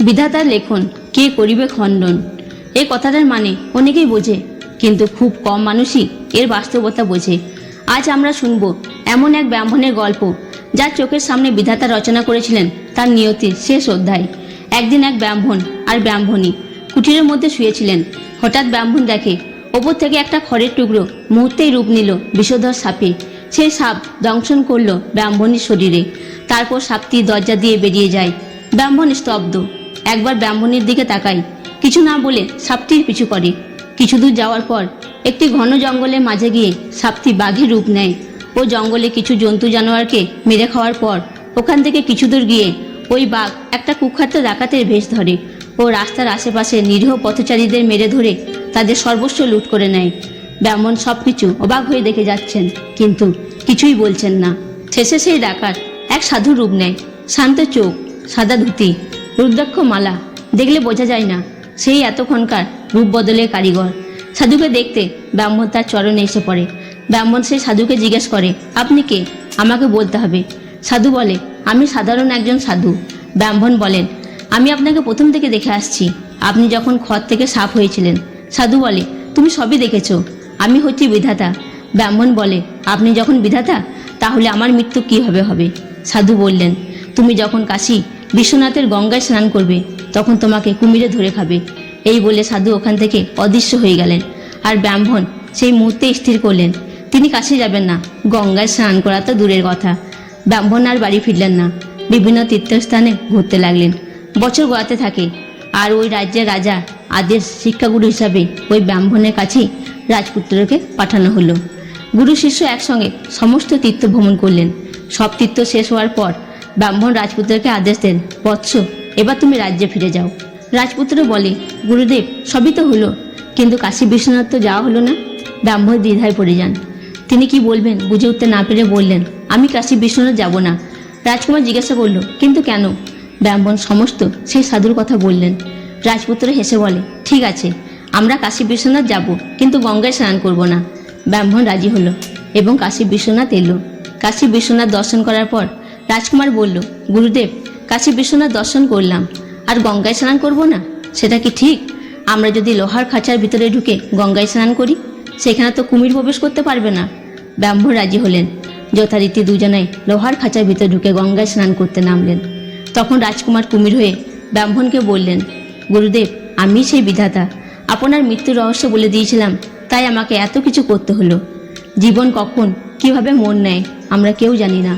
বিধাতার লেখন, কে করিবে খণ্ডন? এ কথাটার মানে অনেকেই বোঝে, কিন্তু খুব কম মানুষই এর বাস্তবতা বোঝে। আজ আমরা শুনব এমন এক ব্রাহ্মণের গল্প, যার চোখের সামনে বিধাতা রচনা করেছিলেন তার নিয়তির শেষ অধ্যায়। একদিন এক ব্রাহ্মণ আর ব্রাহ্মণী কুটিরের মধ্যে শুয়েছিলেন। হঠাৎ ব্রাহ্মণ দেখে, ওপর থেকে একটা খড়ের টুকরো মুহূর্তেই রূপ নিল বিষধর সাপে। সেই সাপ দংশন করল ব্রাহ্মণীর শরীরে। তারপর সাপটি দরজা দিয়ে বেরিয়ে যায়। ব্রাহ্মণ স্তব্ধ। একবার ব্রাহ্মণের দিকে তাকাই। কিছু না বলে সাপটির পিছু করে কিছু দূর যাওয়ার পর একটি ঘন জঙ্গলের মাঝে গিয়ে সাপটি বাঘের রূপ নেয়। ও জঙ্গলে কিছু জন্তু জানোয়ারকে মেরে খাওয়ার পর ওখান থেকে কিছু দূর গিয়ে ওই বাঘ একটা কুখ্যাত ডাকাতের ভেষ ধরে। ও রাস্তার আশেপাশে নিরীহ পথচারীদের মেরে ধরে তাদের সর্বস্ব লুট করে নেয়। ব্রাহ্মণ সব কিছু অবাক হয়ে দেখে যাচ্ছেন, কিন্তু কিছুই বলছেন না। শেষে সেই ডাকাত এক সাধু রূপ নেয়। শান্ত চোখ, সাদা ধুতি রুদ্রাক্ষ মালা দেখলে বোঝা যায় না, সেই এতক্ষণকার রূপ বদলের কারিগর। সাধুকে দেখতে ব্রাহ্মণ তার চরণে এসে পড়ে। ব্রাহ্মণ সেই সাধুকে জিজ্ঞেস করে, আপনি কে? আমাকে বলতে হবে। সাধু বলে, আমি সাধারণ একজন সাধু। ব্রাহ্মণ বলেন, আমি আপনাকে প্রথম থেকে দেখে আসছি। আপনি যখন খড় থেকে সাপ হয়েছিলেন। সাধু বলে, তুমি সবই দেখেছ। আমি হচ্ছি বিধাতা। ব্রাহ্মণ বলে, আপনি যখন বিধাতা, তাহলে আমার মৃত্যু কীভাবে হবে? সাধু বললেন, তুমি যখন কাশী বিশ্বনাথের গঙ্গায় স্নান করবে, তখন তোমাকে কুমিরে ধরে খাবে। এই বলে সাধু ওখান থেকে অদৃশ্য হয়ে গেলেন। আর ব্রাহ্মণ সেই মুহূর্তে স্থির করলেন। তিনি কাশি যাবেন না, গঙ্গায় স্নান করা তো দূরের কথা। ব্রাহ্মণ আর বাড়ি ফিরলেন না। বিভিন্ন তীর্থস্থানে ঘুরতে লাগলেন। বছর গড়াতে থাকে। আর ওই রাজ্যের রাজা আদেশ শিক্ষাগুরু হিসাবে ওই ব্রাহ্মণের কাছেই রাজপুত্রকে পাঠানো হলো। গুরু শিষ্য একসঙ্গে সমস্ত তীর্থ ভ্রমণ করলেন। সব তীর্থ শেষ হওয়ার পর ব্রাহ্মণ রাজপুত্রকে আদেশ দেন, বৎস, এবার তুমি রাজ্যে ফিরে যাও। রাজপুত্র বলে, গুরুদেব, সবই তো হলো, কিন্তু কাশী বিশ্বনাথ তো যাওয়া হলো না। ব্রাহ্মণ দ্বিধায় পড়ে যান। তিনি কি বলবেন, বুঝে উঠতে না পেরে বললেন, আমি কাশী বিশ্বনাথ যাব না। রাজকুমার জিজ্ঞাসা করল, কিন্তু কেন? ব্রাহ্মণ সমস্ত সেই সাধুর কথা বললেন। রাজপুত্র হেসে বলে, ঠিক আছে, আমরা কাশী বিশ্বনাথ যাব, কিন্তু গঙ্গায় স্নান করব না। ব্রাহ্মণ রাজি হলো, এবং কাশী বিশ্বনাথ এলো। কাশী বিশ্বনাথ দর্শন করার পর রাজকুমার বলল, গুরুদেব কাশী বিশ্বনাথ দর্শন করলাম। আর গঙ্গায় স্নান করব না? সেটা কি ঠিক? আমরা যদি লোহার খাঁচার ভিতরে ঢুকে গঙ্গায় স্নান করি, সেখানে তো কুমির প্রবেশ করতে পারবে না। ব্রাহ্মণ রাজি হলেন। যথারীতি দুজনাই লোহার খাঁচার ভিতরে ঢুকে গঙ্গায় স্নান করতে নামলেন। তখন রাজকুমার কুমির হয়ে ব্রাহ্মণকে বললেন, গুরুদেব আমি সেই বিধাতা। আপনার মৃত্যুর রহস্য বলে দিয়েছিলাম, তাই আমাকে এত কিছু করতে হলো। জীবন কখন, কীভাবে মন নেয়, আমরা কেউ জানি না।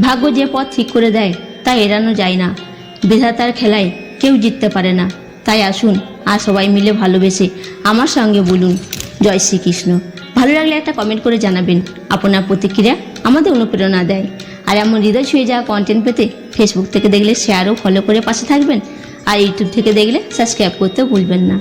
ভাগ্য যে পথ ঠিক করে দেয়, তা এড়ানো যায় না। বিধাতার খেলায় কেউ জিততে পারে না। তাই আসুন, আর সবাই মিলে ভালোবেসে আমার সঙ্গে বলুন, জয় শ্রীকৃষ্ণ। ভালো লাগলে একটা কমেন্ট করে জানাবেন। আপনার প্রতিক্রিয়া আমাদের অনুপ্রেরণা দেয়। আর এমন হৃদয় ছুঁয়ে যাওয়া কন্টেন্ট পেতে ফেসবুক থেকে দেখলে শেয়ারও ফলো করে পাশে থাকবেন। আর ইউটিউব থেকে দেখলে সাবস্ক্রাইব করতেও ভুলবেন না।